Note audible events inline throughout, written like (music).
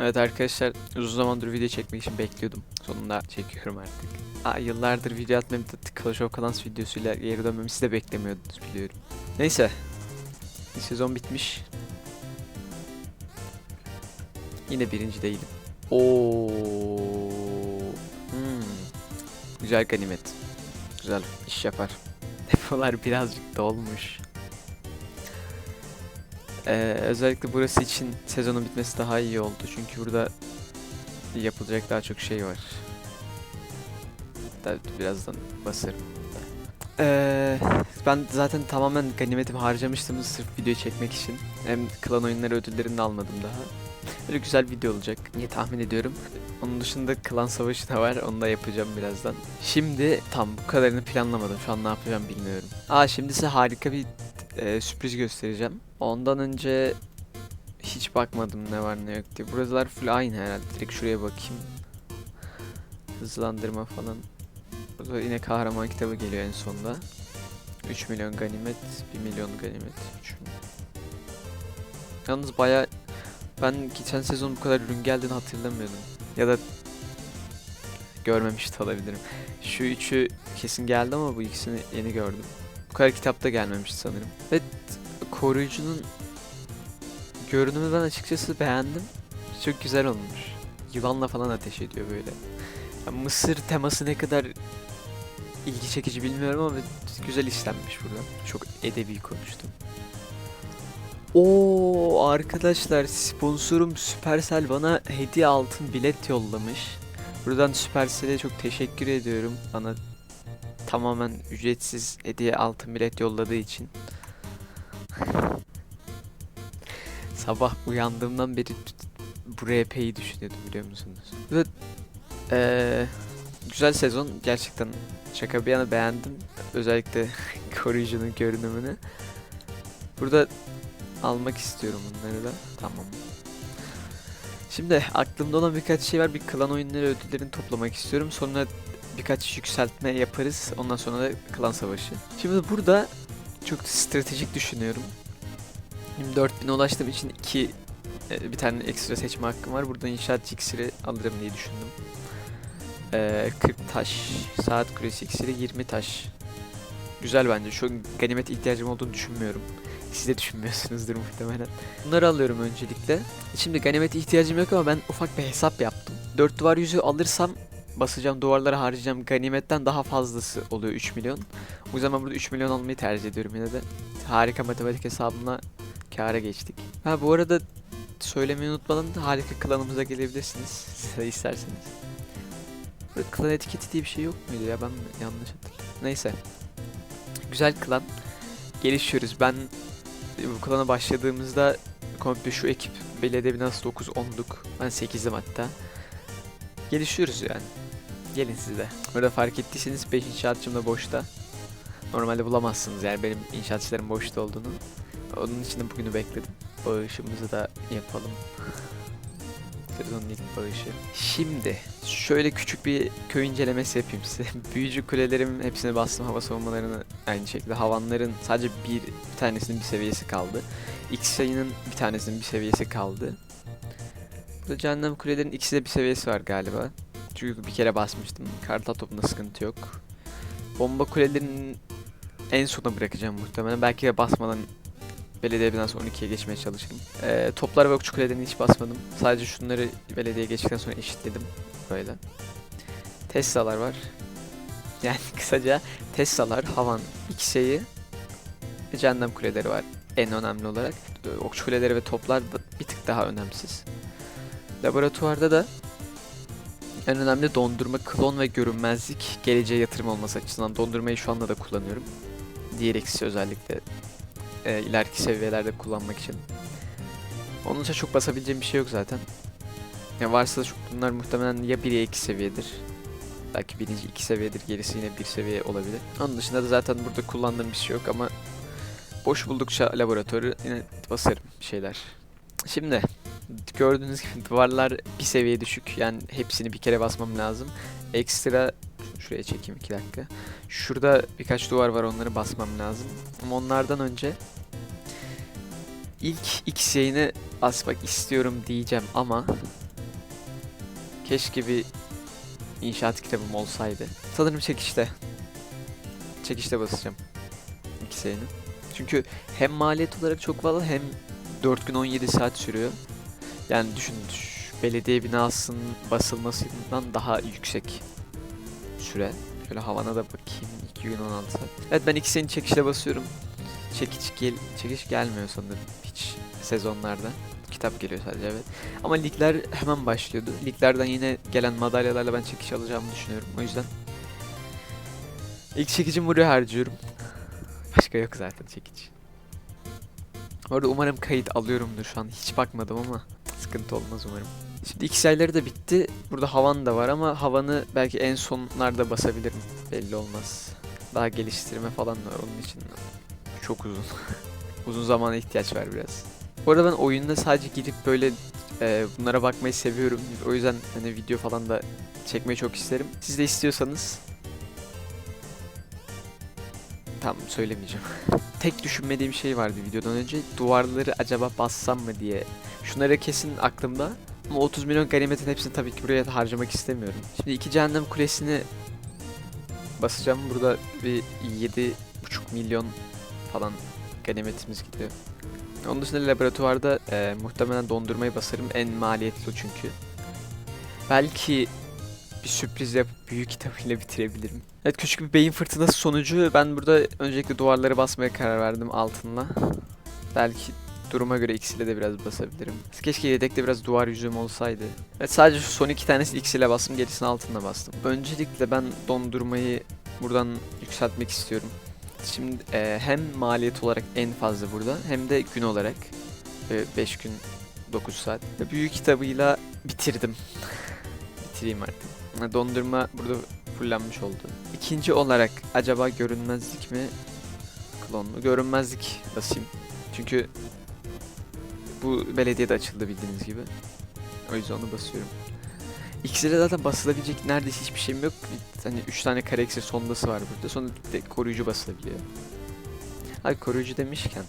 Evet arkadaşlar uzun zamandır video çekmek için bekliyordum. Sonunda çekiyorum artık. Aa, yıllardır video da Clash of Clans videosuyla geri dönmemi siz de beklemiyordunuz biliyorum. Neyse. Sezon bitmiş. Yine birinci değilim. Oo. Hmm. Güzel ganimet. Güzel iş yapar. (laughs) Depolar birazcık dolmuş. Ee, özellikle burası için sezonun bitmesi daha iyi oldu. Çünkü burada yapılacak daha çok şey var. Da birazdan basarım. Ee, ben zaten tamamen ganimetimi harcamıştım sırf video çekmek için. Hem klan oyunları ödüllerini de almadım daha. Böyle güzel video olacak diye tahmin ediyorum. Onun dışında klan savaşı da var. Onu da yapacağım birazdan. Şimdi tam bu kadarını planlamadım. Şu an ne yapacağım bilmiyorum. Aa şimdi size harika bir e, sürpriz göstereceğim. Ondan önce hiç bakmadım ne var ne yok diye. Buralar full aynı herhalde. Direkt şuraya bakayım. Hızlandırma falan. Burada yine kahraman kitabı geliyor en sonda. 3 milyon ganimet, 1 milyon ganimet. 3 Yalnız baya ben geçen sezon bu kadar ürün geldiğini hatırlamıyordum. Ya da görmemiş olabilirim. Şu üçü kesin geldi ama bu ikisini yeni gördüm. Bu kadar kitapta gelmemişti sanırım. Ve koruyucunun görünümü ben açıkçası beğendim. Çok güzel olmuş. Yılanla falan ateş ediyor böyle. Ya Mısır teması ne kadar ilgi çekici bilmiyorum ama güzel işlenmiş burada. Çok edebi konuştum. Oo arkadaşlar sponsorum Supercell bana hediye altın bilet yollamış. Buradan Supercell'e çok teşekkür ediyorum. Bana tamamen ücretsiz hediye altın bilet yolladığı için. Sabah uyandığımdan beri bu RP'yi düşünüyordum biliyor musunuz? Ve eee, güzel sezon gerçekten şaka bir yana beğendim. Özellikle (laughs) koruyucunun görünümünü. Burada almak istiyorum bunları da. Tamam. Şimdi aklımda olan birkaç şey var. Bir klan oyunları ödüllerini toplamak istiyorum. Sonra birkaç yükseltme yaparız. Ondan sonra da klan savaşı. Şimdi burada çok stratejik düşünüyorum. 24.000'e ulaştığım için iki e, bir tane ekstra seçme hakkım var. Burada inşaat iksiri alırım diye düşündüm. Ee, 40 taş, saat kulesi iksiri 20 taş. Güzel bence. Şu an ganimete ihtiyacım olduğunu düşünmüyorum. Siz de düşünmüyorsunuzdur muhtemelen. Bunları alıyorum öncelikle. Şimdi ganimete ihtiyacım yok ama ben ufak bir hesap yaptım. 4 duvar yüzü alırsam basacağım duvarlara harcayacağım ganimetten daha fazlası oluyor 3 milyon. O yüzden ben burada 3 milyon almayı tercih ediyorum yine de. Harika matematik hesabına kâra geçtik. Ha bu arada söylemeyi unutmadan harika klanımıza gelebilirsiniz siz de isterseniz. Klan etiketi diye bir şey yok muydu ya ben yanlış hatırlıyorum. Neyse. Güzel klan. Gelişiyoruz. Ben bu klana başladığımızda komple şu ekip belediye binası 9 10'duk. Ben 8'im hatta. Gelişiyoruz yani. Gelin siz de. Burada fark ettiyseniz 5 inşaatçım da boşta. Normalde bulamazsınız yani benim inşaatçıların boşta olduğunu. Onun için de bugünü bekledim. Bağışımızı da yapalım. (laughs) Sezonun ilk bağışı. Şimdi şöyle küçük bir köy incelemesi yapayım size. (laughs) Büyücü kulelerim hepsine bastım hava savunmalarını aynı şekilde. Havanların sadece bir, bir tanesinin bir seviyesi kaldı. X sayının bir tanesinin bir seviyesi kaldı. Burada cehennem kulelerin ikisi de bir seviyesi var galiba. Çünkü bir kere basmıştım. Kartal topunda sıkıntı yok. Bomba kulelerinin en sona bırakacağım muhtemelen. Belki de basmadan belediye binası 12'ye geçmeye çalışırım. Ee, toplar ve okçu kulelerini hiç basmadım. Sadece şunları belediye geçtikten sonra eşitledim. Böyle. Tesla'lar var. (laughs) Yani kısaca Tesla'lar, Havan, X'e'yi ve Cehennem kuleleri var en önemli olarak. Ee, Okçu kuleleri ve toplar bir tık daha önemsiz. Laboratuvarda da en önemli dondurma, klon ve görünmezlik geleceğe yatırım olması açısından dondurmayı şu anda da kullanıyorum. Diğer ikisi özellikle e, ileriki seviyelerde kullanmak için. Onun için çok basabileceğim bir şey yok zaten. Ya varsa da şu- bunlar muhtemelen ya 1 ya 2 seviyedir. Belki birinci 2 seviyedir, gerisi yine 1 seviye olabilir. Onun dışında da zaten burada kullandığım bir şey yok ama boş buldukça laboratuvarı yine basarım bir şeyler. Şimdi gördüğünüz gibi duvarlar bir seviye düşük. Yani hepsini bir kere basmam lazım. Ekstra şuraya çekeyim 2 dakika. Şurada birkaç duvar var onları basmam lazım. Ama onlardan önce ilk X yayını basmak istiyorum diyeceğim ama Keşke bir inşaat kitabım olsaydı. Sanırım çekişte. Çekişte basacağım. İki sayını. Çünkü hem maliyet olarak çok fazla hem 4 gün 17 saat sürüyor. Yani düşün belediye binasının basılmasından daha yüksek süre. Şöyle havana da bakayım. 2 gün 16 saat. Evet ben ikisini çekişte basıyorum. Çekiç gel çekiş gelmiyor sanırım hiç sezonlarda. Kitap geliyor sadece evet. Ama ligler hemen başlıyordu. Liglerden yine gelen madalyalarla ben çekiş alacağımı düşünüyorum. O yüzden ilk çekicimi buraya harcıyorum. Başka yok zaten çekiç. Orada umarım kayıt alıyorumdur şu an. Hiç bakmadım ama sıkıntı olmaz umarım. Şimdi iki sayıları da bitti. Burada havan da var ama havanı belki en sonlarda basabilirim. Belli olmaz. Daha geliştirme falan var onun için. Çok uzun. (laughs) uzun zamana ihtiyaç var biraz. Bu arada ben oyunda sadece gidip böyle e, bunlara bakmayı seviyorum. O yüzden hani video falan da çekmeyi çok isterim. Siz de istiyorsanız Tam söylemeyeceğim. (laughs) Tek düşünmediğim şey vardı videodan önce. Duvarları acaba bassam mı diye. Şunları kesin aklımda. Ama 30 milyon ganimetin hepsini tabii ki buraya harcamak istemiyorum. Şimdi iki cehennem kulesini basacağım. Burada bir 7,5 milyon falan ganimetimiz gidiyor. Onun dışında laboratuvarda e, muhtemelen dondurmayı basarım. En maliyetli o çünkü. Belki bir sürpriz yapıp büyük kitabıyla bitirebilirim. Evet küçük bir beyin fırtınası sonucu ben burada öncelikle duvarları basmaya karar verdim altınla. Belki duruma göre ikisiyle de biraz basabilirim. Keşke yedekte biraz duvar yüzüm olsaydı. Evet sadece şu son iki tanesi ikisiyle bastım gerisini altınla bastım. Öncelikle ben dondurmayı buradan yükseltmek istiyorum. Şimdi e, hem maliyet olarak en fazla burada hem de gün olarak 5 gün 9 saat. Büyük kitabıyla bitirdim. (laughs) Bitireyim artık. Dondurma burada fullenmiş oldu. İkinci olarak acaba görünmezlik mi? Klon mu? Görünmezlik basayım. Çünkü bu belediyede açıldı bildiğiniz gibi. O yüzden onu basıyorum. İkisi de zaten basılabilecek neredeyse hiçbir şeyim yok. Hani 3 tane kareksir sondası var burada. Sonra de koruyucu basılabiliyor. Ay koruyucu demişken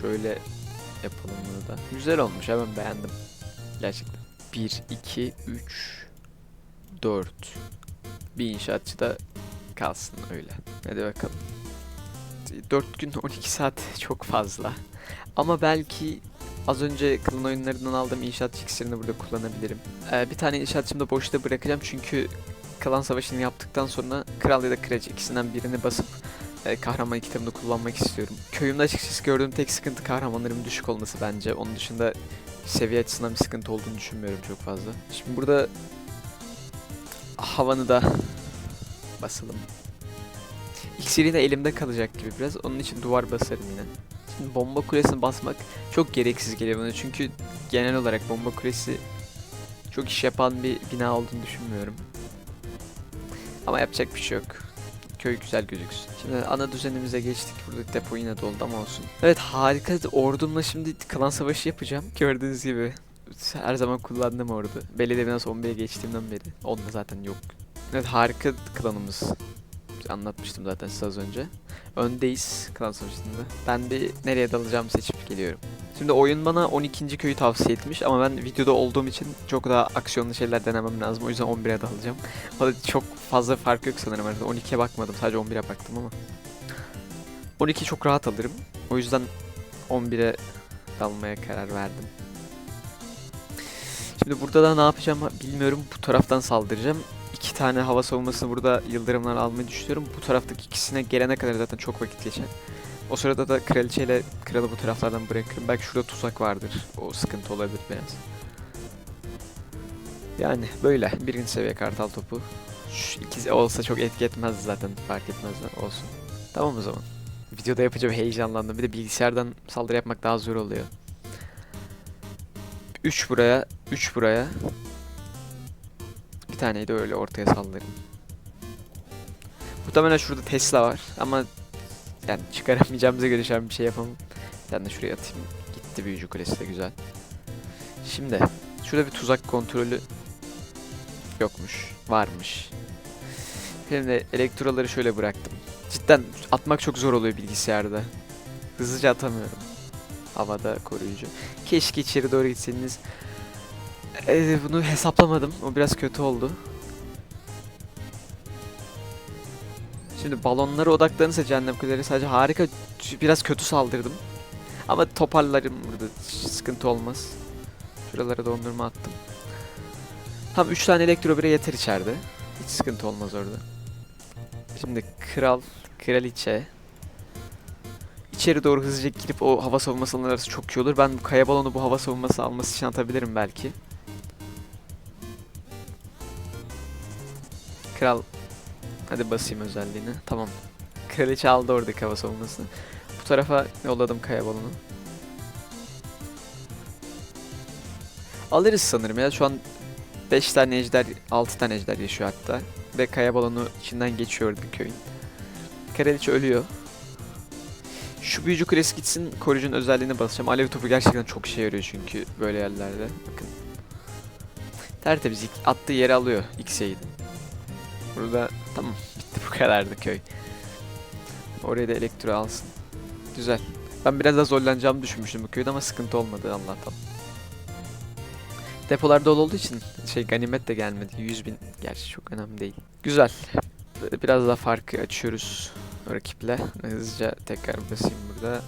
şöyle yapalım bunu da. Güzel olmuş hemen beğendim. Gerçekten. 1, 2, 3, 4. Bir inşaatçı da kalsın öyle. Hadi bakalım. 4 gün 12 saat çok fazla. Ama belki az önce klan oyunlarından aldığım inşaatçı iksirini burada kullanabilirim. Ee, bir tane inşaatçımı da boşta bırakacağım çünkü klan savaşını yaptıktan sonra kral ya da kraliçe ikisinden birini basıp e, kahraman kitabını kullanmak istiyorum. Köyümde açıkçası gördüğüm tek sıkıntı kahramanların düşük olması bence. Onun dışında seviye açısından bir sıkıntı olduğunu düşünmüyorum çok fazla. Şimdi burada havanı da basalım. İksiri de elimde kalacak gibi biraz. Onun için duvar basarım yine. Bomba kulesini basmak çok gereksiz geliyor bana. Çünkü genel olarak bomba kulesi çok iş yapan bir bina olduğunu düşünmüyorum. Ama yapacak bir şey yok. Köy güzel gözüksün. Şimdi ana düzenimize geçtik. Burada depo yine doldu ama olsun. Evet harika. Ordumla şimdi klan savaşı yapacağım. Gördüğünüz gibi. Her zaman kullandığım ordu. Belediye binası 11'e geçtiğimden beri. Onda zaten yok. Evet harika klanımız. Anlatmıştım zaten size az önce. Öndeyiz klan savaşında. Ben bir nereye dalacağımı seçip geliyorum. Şimdi oyun bana 12. köyü tavsiye etmiş ama ben videoda olduğum için çok daha aksiyonlu şeyler denemem lazım. O yüzden 11'e dalacağım. O çok fazla fark yok sanırım arada. 12'ye bakmadım sadece 11'e baktım ama. 12 çok rahat alırım. O yüzden 11'e dalmaya karar verdim. Şimdi burada da ne yapacağımı bilmiyorum. Bu taraftan saldıracağım. Tane hava savunmasını burada yıldırımlar almayı düşünüyorum. Bu taraftaki ikisine gelene kadar zaten çok vakit geçer. O sırada da kraliçeyle kralı bu taraflardan bırakırım. Belki şurada tuzak vardır. O sıkıntı olabilir biraz. Yani böyle. Birinci seviye kartal topu. Şu ikisi olsa çok etki etmez zaten. Fark etmez olsun. Tamam o zaman. Videoda yapacağım heyecanlandım. Bir de bilgisayardan saldırı yapmak daha zor oluyor. 3 buraya, 3 buraya. Taneyi de öyle ortaya saldırırım. Muhtemelen şurada Tesla var ama yani çıkaramayacağımıza göre şu an bir şey yapamam. Ben de şuraya atayım. Gitti büyücü kulesi de güzel. Şimdi şurada bir tuzak kontrolü yokmuş. Varmış. Şimdi elektroları şöyle bıraktım. Cidden atmak çok zor oluyor bilgisayarda. Hızlıca atamıyorum. Havada koruyucu. Keşke içeri doğru gitseniz. Ee, bunu hesaplamadım. O biraz kötü oldu. Şimdi balonlara odaklanırsa cehennem kuleleri sadece harika biraz kötü saldırdım. Ama toparlarım burada sıkıntı olmaz. Şuralara dondurma attım. Tam 3 tane elektro bire yeter içeride. Hiç sıkıntı olmaz orada. Şimdi kral, kraliçe. İçeri doğru hızlıca girip o hava savunması arası çok iyi olur. Ben bu kaya balonu bu hava savunması alması için atabilirim belki. Kral Hadi basayım özelliğini. Tamam. Kraliçe aldı oradaki hava savunmasını. Bu tarafa yolladım kaya balonu. Alırız sanırım ya. Şu an 5 tane ejder, 6 tane ejder yaşıyor hatta. Ve kaya balonu içinden geçiyor bir köyün. Kraliçe ölüyor. Şu büyücü kulesi gitsin, koruyucunun özelliğine basacağım. Alev topu gerçekten çok işe yarıyor çünkü böyle yerlerde. Bakın. Tertemiz attığı yeri alıyor X'e Burada tamam bitti bu kadardı köy. Oraya da elektro alsın. Güzel. Ben biraz daha zorlanacağımı düşünmüştüm bu köyde ama sıkıntı olmadı Allah'tan. Depolar dolu olduğu için şey ganimet de gelmedi. 100 bin gerçi çok önemli değil. Güzel. Biraz daha farkı açıyoruz rakiple. Hızlıca tekrar basayım burada.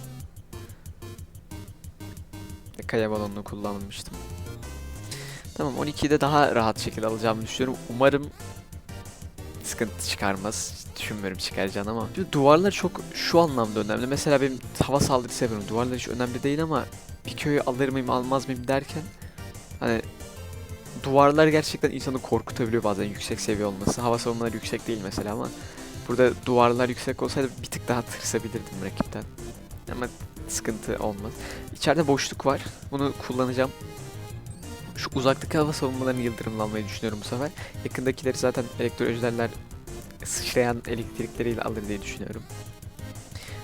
Kaya balonunu kullanmıştım. Tamam 12'yi de daha rahat şekilde alacağımı düşünüyorum. Umarım sıkıntı çıkarmaz. Düşünmüyorum çıkaracağını ama. Bir duvarlar çok şu anlamda önemli. Mesela benim hava saldırı seviyorum. Duvarlar hiç önemli değil ama bir köyü alır mıyım almaz mıyım derken hani duvarlar gerçekten insanı korkutabiliyor bazen yüksek seviye olması. Hava savunmaları yüksek değil mesela ama burada duvarlar yüksek olsaydı bir tık daha tırsabilirdim rakipten. Ama sıkıntı olmaz. İçeride boşluk var. Bunu kullanacağım. Şu uzaktaki hava savunmalarını yıldırımlanmayı düşünüyorum bu sefer. Yakındakileri zaten elektrojderler sıçrayan elektrikleriyle alır diye düşünüyorum.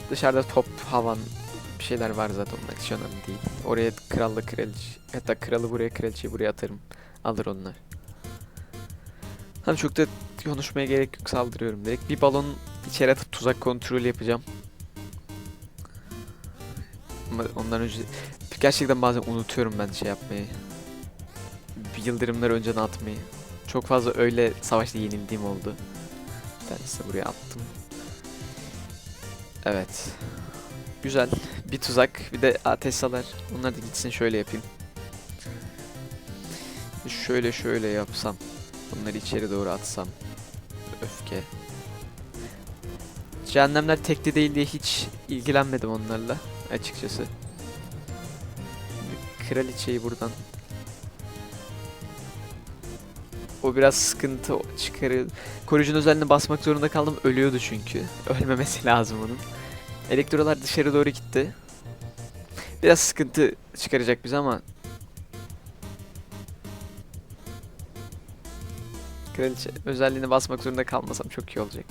Dışarıda top, havan bir şeyler var zaten onlar hiç önemli değil. Oraya kralla kraliçe, hatta kralı buraya kraliçeyi buraya atarım. Alır onlar. Hani çok da konuşmaya gerek yok saldırıyorum direkt. Bir balon içeri atıp tuzak kontrolü yapacağım. Ama ondan önce gerçekten bazen unutuyorum ben şey yapmayı. Yıldırımları önceden atmayı. Çok fazla öyle savaşta yenildiğim oldu. Bir tanesi buraya attım. Evet. Güzel. Bir tuzak, bir de ateşsalar. Onlar da gitsin şöyle yapayım. Şöyle şöyle yapsam. Bunları içeri doğru atsam. Öfke. Cehennemler tekli değil diye hiç ilgilenmedim onlarla açıkçası. Kraliçeyi buradan o biraz sıkıntı çıkarıyor. Koruyucunun özelliğine basmak zorunda kaldım. Ölüyordu çünkü. (laughs) Ölmemesi lazım onun. Elektrolar dışarı doğru gitti. Biraz sıkıntı çıkaracak bize ama Kraliçe özelliğine basmak zorunda kalmasam çok iyi olacak.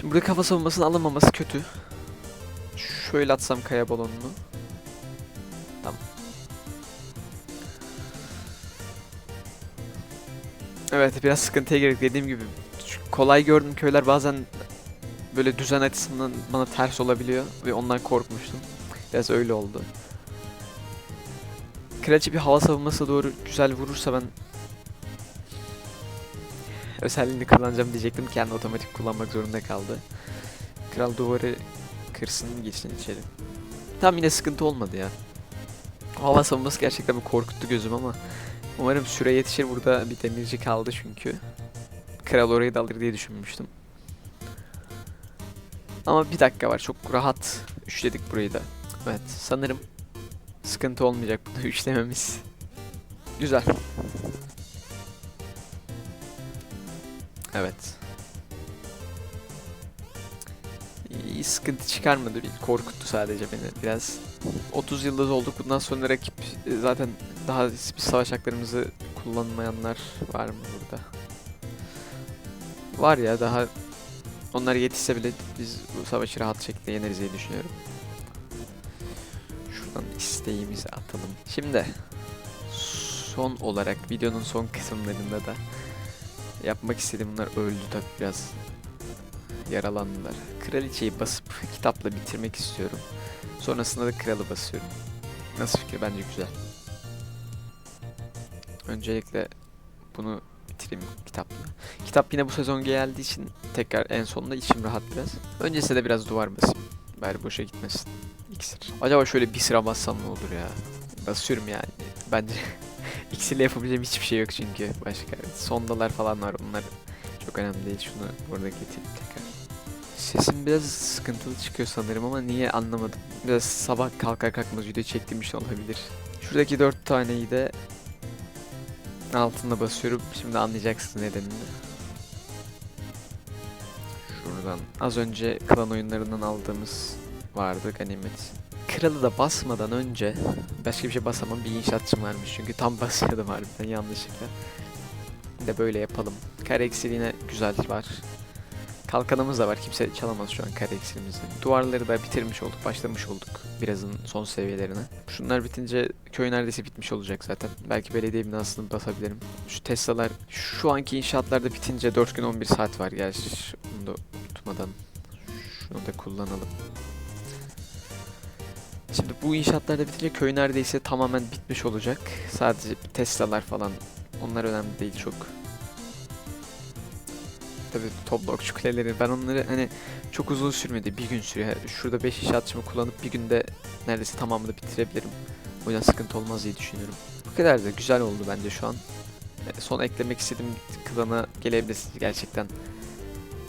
Şimdi burada kafa savunmasının alınmaması kötü. Şöyle atsam kaya balonunu. Evet biraz sıkıntıya girdik dediğim gibi. Kolay gördüğüm köyler bazen böyle düzen açısından bana ters olabiliyor ve ondan korkmuştum. Biraz öyle oldu. Kraliçe bir hava savunması doğru güzel vurursa ben özelliğini kullanacağım diyecektim. Kendi otomatik kullanmak zorunda kaldı. Kral duvarı kırsın geçsin içeri. Tam yine sıkıntı olmadı ya. Hava savunması gerçekten bir korkuttu gözüm ama umarım süre yetişir. Burada bir demirci kaldı çünkü. Kral orayı da alır diye düşünmüştüm. Ama bir dakika var. Çok rahat üçledik burayı da. Evet sanırım sıkıntı olmayacak bunu (laughs) üçlememiz. Güzel. Evet. İyi sıkıntı çıkarmadı. Korkuttu sadece beni biraz. 30 yıldız olduk. Bundan sonra rakip e, zaten daha bir savaş haklarımızı kullanmayanlar var mı burada? Var ya daha onlar yetişse bile biz bu savaşı rahat şekilde yeneriz diye düşünüyorum. Şuradan isteğimizi atalım. Şimdi son olarak videonun son kısımlarında da yapmak istediğim bunlar öldü tabi biraz. Yaralandılar. Kraliçeyi basıp kitapla bitirmek istiyorum. Sonrasında da kralı basıyorum. Nasıl fikir? Bence güzel. Öncelikle bunu bitireyim kitapla. Kitap yine bu sezon geldiği için tekrar en sonunda içim rahat biraz. Öncesinde de biraz duvar basayım. Bari boşa gitmesin. İksir. Acaba şöyle bir sıra bassam ne olur ya? Basıyorum yani. Bence (laughs) iksirle yapabileceğim hiçbir şey yok çünkü başka. Sondalar falan var onlar çok önemli değil. Şunu burada getireyim tekrar. Sesim biraz sıkıntılı çıkıyor sanırım ama niye anlamadım. Biraz sabah kalkar kalkmaz video çektiğim için olabilir. Şuradaki dört taneyi de altında basıyorum. Şimdi anlayacaksınız nedenini. Şuradan az önce klan oyunlarından aldığımız vardı ganimet. Kralı da basmadan önce başka bir şey basamam bir inşaatçım varmış çünkü tam (laughs) basıyordum harbiden yanlışlıkla. Bir de böyle yapalım. Kare eksili yine güzel var. Kalkanımız da var. Kimse çalamaz şu an kare eksilimizi. Duvarları da bitirmiş olduk. Başlamış olduk. Birazın son seviyelerine. Şunlar bitince köy neredeyse bitmiş olacak zaten. Belki belediye binasını basabilirim. Şu Tesla'lar şu anki inşaatlarda bitince 4 gün 11 saat var. Gerçi bunu da unutmadan şunu da kullanalım. Şimdi bu inşaatlarda bitince köy neredeyse tamamen bitmiş olacak. Sadece Tesla'lar falan onlar önemli değil çok. Tabii toplokçu kuleleri ben onları hani çok uzun sürmedi bir gün sürüyor. Şurada 5 inşaatçımı kullanıp bir günde neredeyse tamamını bitirebilirim. O yüzden sıkıntı olmaz diye düşünüyorum. Bu kadar da güzel oldu bence şu an. E, Son eklemek istediğim klana gelebilirsiniz gerçekten.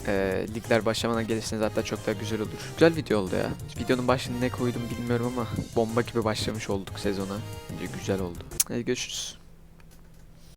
E, ligler başlamadan gelirseniz hatta çok daha güzel olur. Güzel video oldu ya. Videonun başını ne koydum bilmiyorum ama bomba gibi başlamış olduk sezona. Bence güzel oldu. Hadi görüşürüz.